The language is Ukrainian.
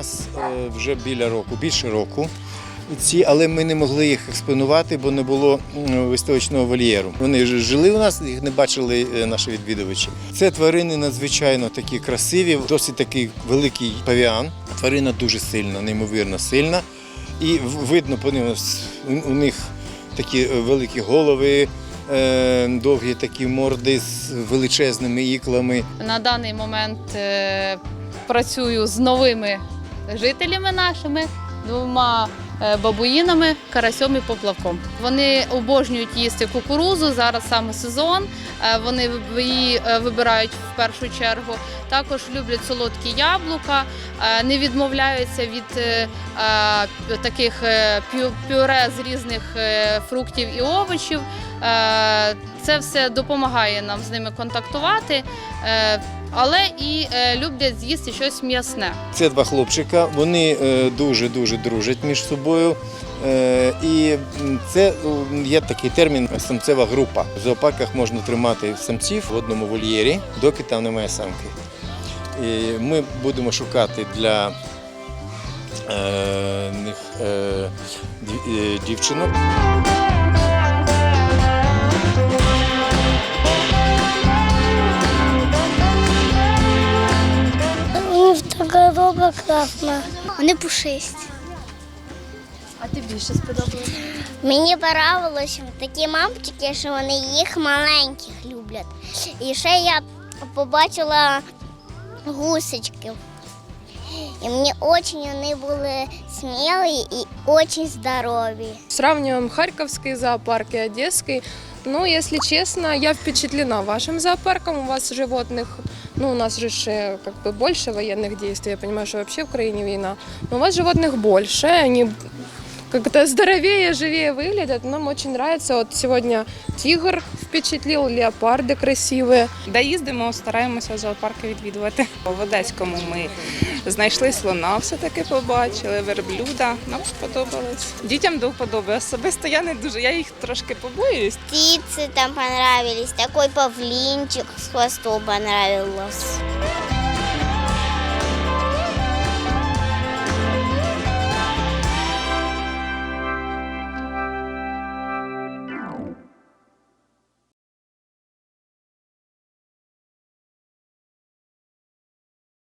нас е, вже біля року, більше року. Ці, але ми не могли їх експонувати, бо не було виставочного вольєру. Вони жили у нас, їх не бачили е, наші відвідувачі. Це тварини надзвичайно такі красиві, досить такий великий павіан. Тварина дуже сильна, неймовірно сильна. І видно по ним, у- них такі е, великі голови, довгі такі морди з величезними іклами. На даний момент працюю з новими жителями нашими, двома е, бабуїнами, карасьом і поплавком. Вони обожнюють їсти кукурузу. Зараз саме сезон. е, Вони її е, вибирають в першу чергу. Також люблять солодкі яблука, не відмовляються від таких пюре з різних фруктів і овочів. Це все допомагає нам з ними контактувати, але і е, люблять з'їсти щось м'ясне. Це два хлопчика, вони дуже-дуже дружать між собою. Е, І це є такий термін самцева група. В зоопарках можна тримати самців в одному вольєрі, доки там немає самки. І ми будемо шукати для е, них дівчинок. Класна. Вони пушисті. А ти більше сподобалося? Мені подобалось такі мамчики, що вони їх маленьких люблять. І ще я побачила гусечки. І мені дуже вони були смілі і дуже здорові. Сравниваем Харьковский зоопарк и Одесский. Ну, если честно, я впечатлена вашим зоопарком. У вас животных, ну, у нас же ж, э, как бы больше военных действий. Я понимаю, что вообще в Украине война. Но у вас животных больше, они как-то здоровее, живее выглядят. Нам очень нравится. Вот сегодня тигр впечатлил, леопарды красивые. Де їздимо, стараємося зоопарки відвідувати. В Одеському ми знайшли слона, все-таки побачили, верблюда. Нам сподобалось. Дітям до вподоби. Особисто я не дуже, я їх трошки побоююсь. Птицы там понравились, такой павлинчик с хвостом понравился.